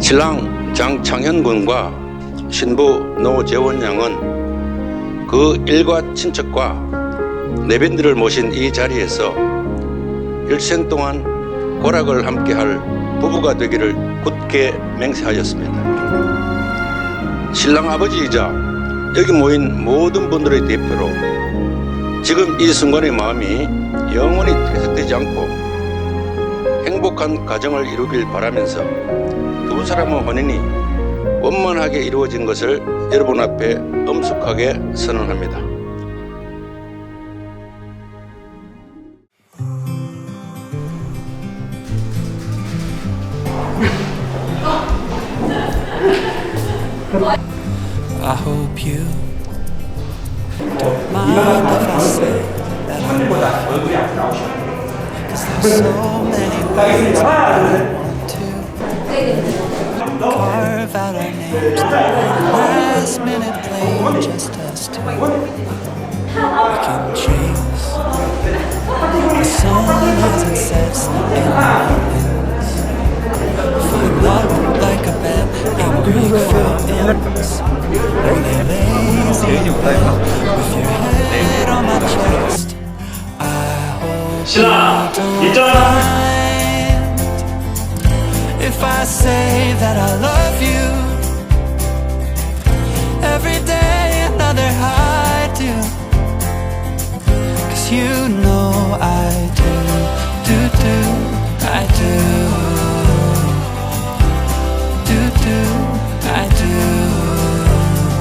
신랑 장창현 군과 신부 노재원 양은 그 일가 친척과 내빈들을 모신 이 자리에서 일생 동안 고락을 함께할 부부가 되기를 굳게 맹세하였습니다. 신랑 아버지이자 여기 모인 모든 분들의 대표로 지금 이 순간의 마음이 영원히 퇴색되지 않고 행복한 가정을 이루길 바라면서 두 사람의 혼인이 원만하게 이루어진 것을 여러분 앞에 엄숙하게 선언합니다. I hope you so many ways to carve out our names. Last minute plane, just us two. We can chase the sun sets in the mountains. Find love like a band and Greek fountains. When they lazy with your head on my chest. I hope if I say that I love you. Every day another I do. Cause you know I do, do, do, I do. Do, do, I do.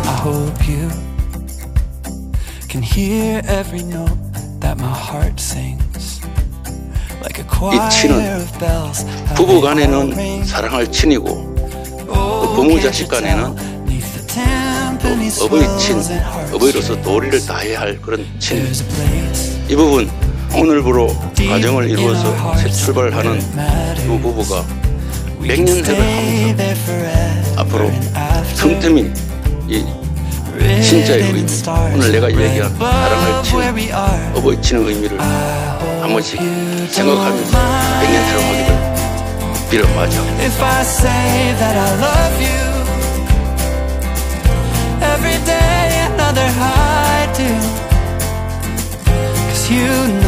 I hope you can hear every note that my heart sings. Choir 친은 부부 간에는. 사랑할 친이고 Oh, 부모 자식 간에는 Tampines 어버이 친, 어버이로서 도리를 다해야 할 그런 친. 이 부분 오늘부로 가정을 이루어서 새 출발하는. 두 부부가 We 백 can 년 해를 stay 하면서 앞으로. 틈틈이 이 진짜의 의미, 오늘 내가 얘기한 사랑할 친, 어버이 친의 의미를 한 번씩 생각하면서 백년 사랑하기를 빌어마죠. If I say that I love you Every day another high do Cause you know